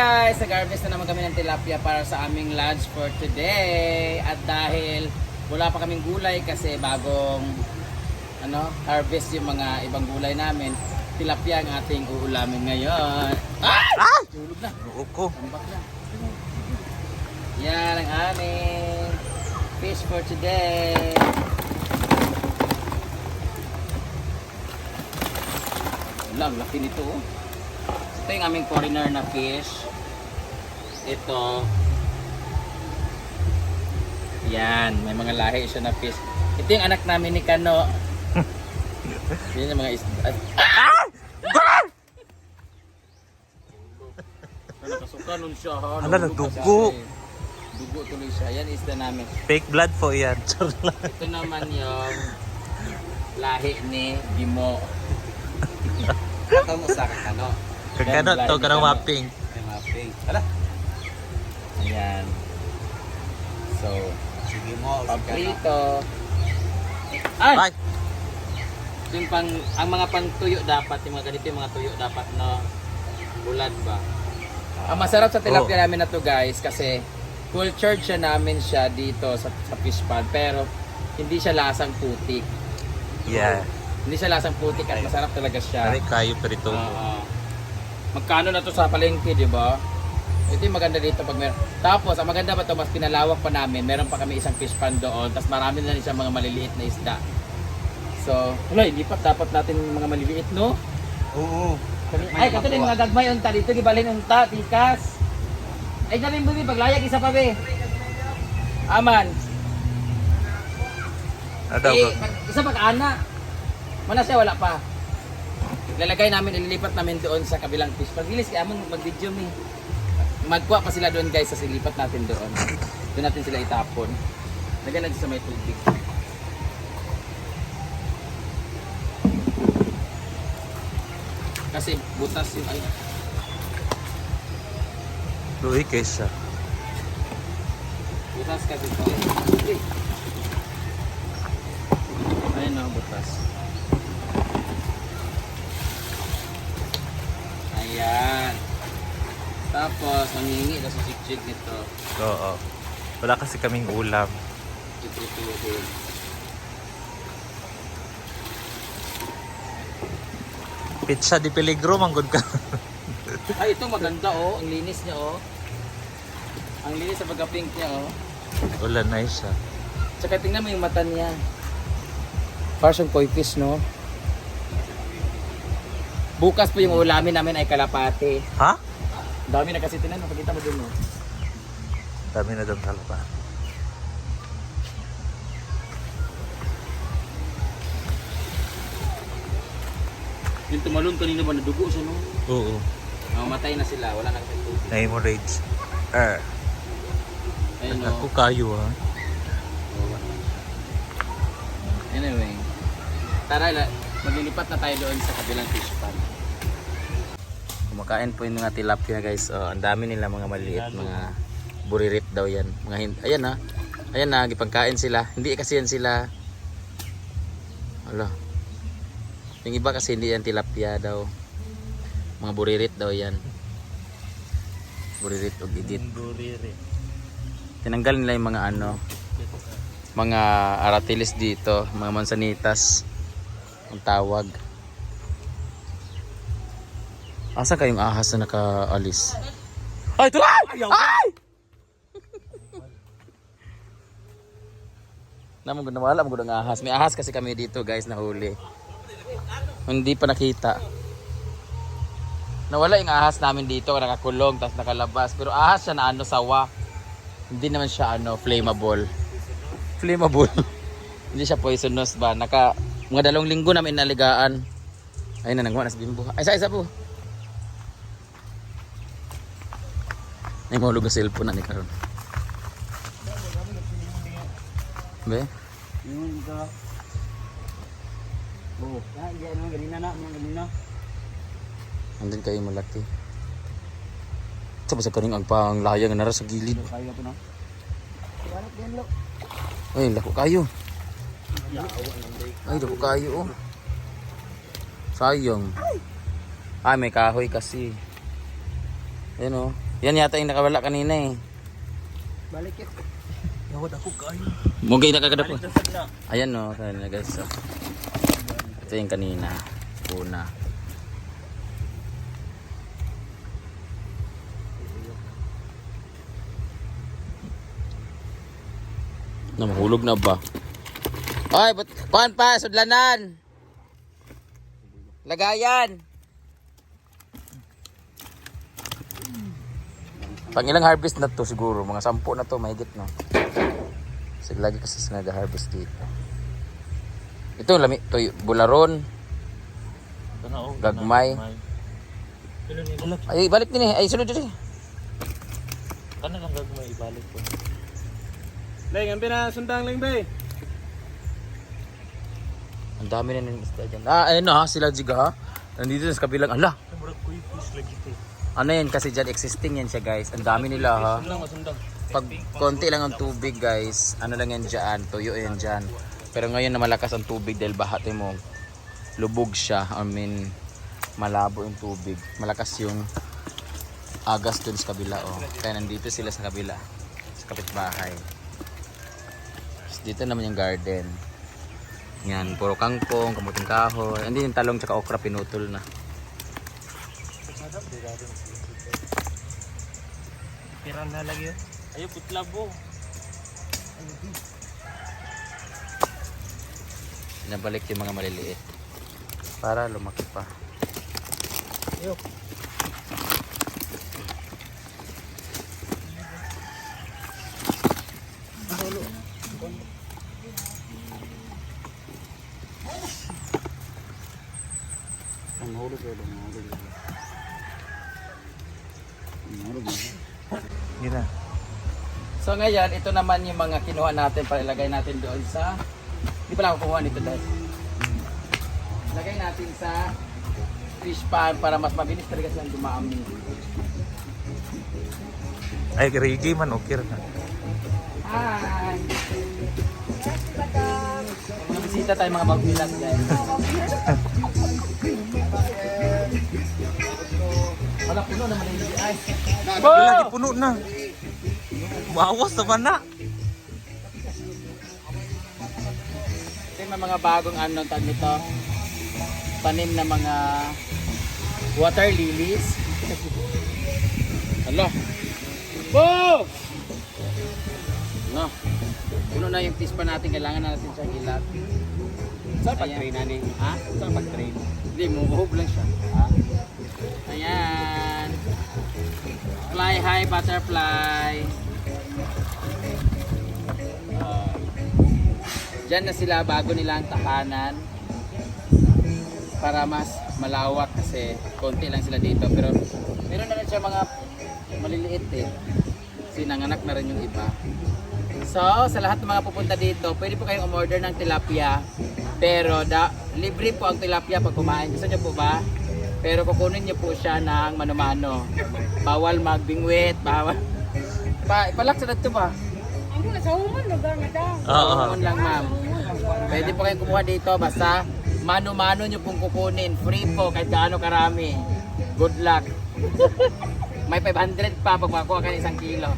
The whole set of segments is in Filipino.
guys, nag-harvest na naman kami ng tilapia para sa aming lunch for today. At dahil wala pa kaming gulay kasi bagong ano, harvest yung mga ibang gulay namin, tilapia ang ating uulamin ngayon. Ah! Ah! Tulog na. Oo ko. Tambak na. Yan ang aming fish for today. Wala, laki nito oh. Ito yung aming foreigner na fish. Ito. Yan, may mga lahi siya na fish. Ito yung anak namin ni Kano. Yan yung mga isda. Ah! Nakasuka nun siya ha. Ala, Nahulog nagdugo. pa siya, eh. Dugo tuloy siya. Yan isda namin. Fake blood po yan. Ito naman yung lahi ni Bimo. Ito mo sa kakano. Kagano Yan, to kanang mapping. Ayan. So, Sige mo, paprito. Ay! Ay! Yung pang, ang mga pangtuyo dapat, yung mga ganito yung mga tuyo dapat na bulad ba? Ang masarap sa tilapia Oh. namin na to guys kasi cultured siya namin siya dito sa, sa fish pond pero hindi siya lasang putik. Yeah. Hindi siya lasang putik at masarap talaga siya. Pare kayo perito. Oo. magkano na to sa palengke, di ba? Ito yung maganda dito pag meron. Tapos, ang maganda ba to mas pinalawak pa namin. Meron pa kami isang fish pond doon. Tapos marami na rin siyang mga maliliit na isda. So, wala, hindi pa dapat natin mga maliliit, no? Oo. Ay, kato din mga gagmay unta dito, gibalin unta, tikas. Ay, galing bumi, paglayag isa pa be. Aman. Ano Eh, ba? pag- isa pag ana. Wala siya, wala pa. Lalagay namin, ililipat namin doon sa kabilang fish. Pagilis, kaya amon mag-video mi. Magkuha pa sila doon guys, sa silipat natin doon. Doon natin sila itapon. Natin sa may tubig. Kasi butas yung ay. Luhi kesa. Butas kasi ito. Ayun o, butas. Ayan. Tapos, nangingi na sa chik nito. Oo. Wala kasi kaming ulam. Itutuhin. Pizza di peligro manggod ka. Ay, ito maganda oh. Ang linis niya oh. Ang linis sa pagka-pink niya oh. Wala na siya. Tsaka tingnan mo yung mata niya. Parang siyang koi fish, no? Bukas po yung ulamin namin ay kalapate. Ha? Dami na kasi tinan, pakita mo dun, no? Dami na daw talpa. Yung tumalon kanina ba nadugo siya, no? Oo. Mamatay na sila, wala na kasi tubig. Na hemorrhage. Er. Ayun, Ako no? kayo ha. Anyway, tara, maglilipat na tayo doon sa kabilang fish pond. Kumakain po yung mga tilapia guys. Oh, ang dami nila mga maliit, mga buririt daw yan. Mga hin- ayan na. Ayan na, gipagkain sila. Hindi kasi yan sila. Ala. Yung iba kasi hindi yan tilapia daw. Mga buririt daw yan. Buririt o gigit. Tinanggal nila yung mga ano, mga aratilis dito, mga mansanitas ang tawag. Asa kayong ahas na nakaalis? Ay, ito! Ay! Naman ko nawala mo ang ahas. May ahas kasi kami dito guys na huli. Hindi pa nakita. Nawala yung ahas namin dito, nakakulong, tapos nakalabas. Pero ahas siya na ano, sawa. Hindi naman siya ano, flammable flammable. Hindi siya poisonous ba? Naka mga dalawang linggo namin naligaan. Ayun na nagwa na sa bimbo. Ay isa isa po. Ay mahulog ang cellphone na ni karon. Be? Yun ka. Oo. Ah, yan naman ganina na, mga ganina. Andun kayo malaki. Sa sa kaning ang pang layang nara sa gilid. Kaya ko na. Wala din lo. Ay, lako kayo. Ay, lako kayo oh. Sayang. Ay, may kahoy kasi. Ayun oh. Yan yata yung nakawala kanina eh. Balik it. Yawad ako kayo. Mugay na kagada po. Ayan no, kanina guys. So. Ito yung kanina. Una. Na mahulog na ba? Ay, but kuan pa, sudlanan. Lagayan. Pang ilang harvest na to siguro, mga sampu na to, mahigit no. Kasi lagi kasi sila nag-harvest dito. Ito, lami, to, bularon. Tanaw. Gagmay. Ay, balik din eh. Ay, sunod din eh. Kana lang gagmay ibalik ko. Lay, ang pinasundang lang ba Ang dami na ng isda dyan. Ah, ayun na ha, sila jiga ha. Nandito sa kabilang, ala. Murag ko yung fish lagi to. Ano yan kasi dyan, existing yan siya guys. Ang dami nila ha. Pag konti lang ang tubig guys, ano lang yan dyan, tuyo yan dyan. Pero ngayon na malakas ang tubig dahil bahati mo, lubog siya. I mean, malabo yung tubig. Malakas yung agas dun sa kabila oh. Kaya nandito sila sa kabila, sa kapitbahay. Tapos Dito naman yung garden. Yan, puro kangkong, kamuting kahoy. Hindi yung talong tsaka okra pinutol na. Pira na lagi yun. Ayo putlabo. Nabalik yung mga maliliit. Para lumaki pa. Ang hulog ko, ang hulog ko. Ang hulog mo. Yun na. So ngayon, ito naman yung mga kinuha natin para ilagay natin doon sa... Hindi pala ako kumuha nito dahil. Lagay natin sa fish pan para mas mabilis talaga silang dumami. Ay, Rigi man, okay na. Hi! Mga bisita tayo mga magbilang guys. Wala puno naman yung ay. Lagi puno na. Mawas naman na. Ito yung mga bagong ano tag nito. Tanim na mga water lilies. Hello. Boom! No. Puno na yung fish pa natin. Kailangan na natin siyang ilat. Saan pag-train na ni? Ha? Saan pag-train? Hindi, muhub lang siya. Ha? Ayan. Fly high butterfly. Diyan na sila bago nila ang tahanan. Para mas malawak kasi konti lang sila dito. Pero meron na rin siya mga maliliit eh. Kasi nanganak na rin yung iba. So, sa lahat ng mga pupunta dito, pwede po kayong umorder ng tilapia. Pero da, libre po ang tilapia pag kumain. Gusto niyo po ba? Pero kukunin niyo po siya ng mano-mano. Bawal magbingwit, bawal. Pa, ipalak sa dito ba? Ang mga sa human lugar na daw. Oo. Kukunin lang ma'am. Pwede po kayong kumuha dito basta mano-mano niyo pong kukunin. Free po kahit gaano karami. Good luck. May 500 pa pag makuha ka ng isang kilo.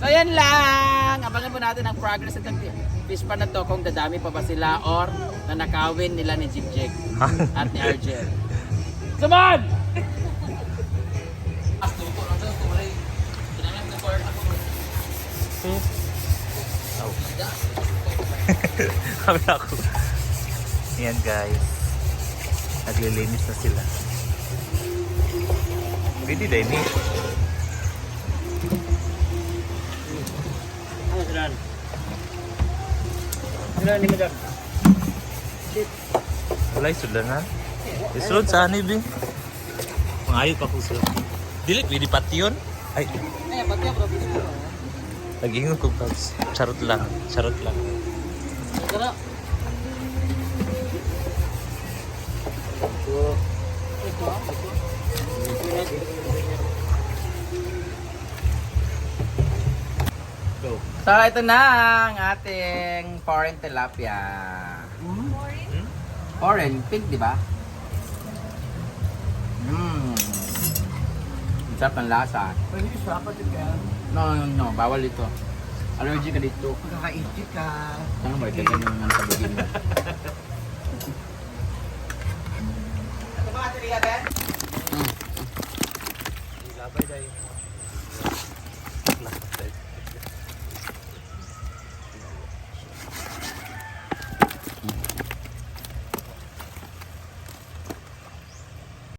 So yan lang. Abangan po natin ang progress ng fish pa na to kung dadami pa ba sila or nanakawin nila ni Jig Jig at ni Argel. Suman! Kami ako. Yan guys. Naglilinis na sila. Pwede din eh. Ano sila? Sila ni Madam. Wala yung sudanan. Isulod sa hanib eh. Mangayo pa kung sila. Dili, pwede pati yun. Ay, Eh, pati professional. Nag-ingon ko pags. Charot lang. Charot lang. Tara. So, ito na ang ating foreign tilapia. Foreign, pink, di ba? Mm. Sarap ng lasa. Pwede pa din kaya. No, no, no. Bawal ito. Allergy ka dito. Kakainti ka. Ano ba? Ito ganyan ang tabugin mo.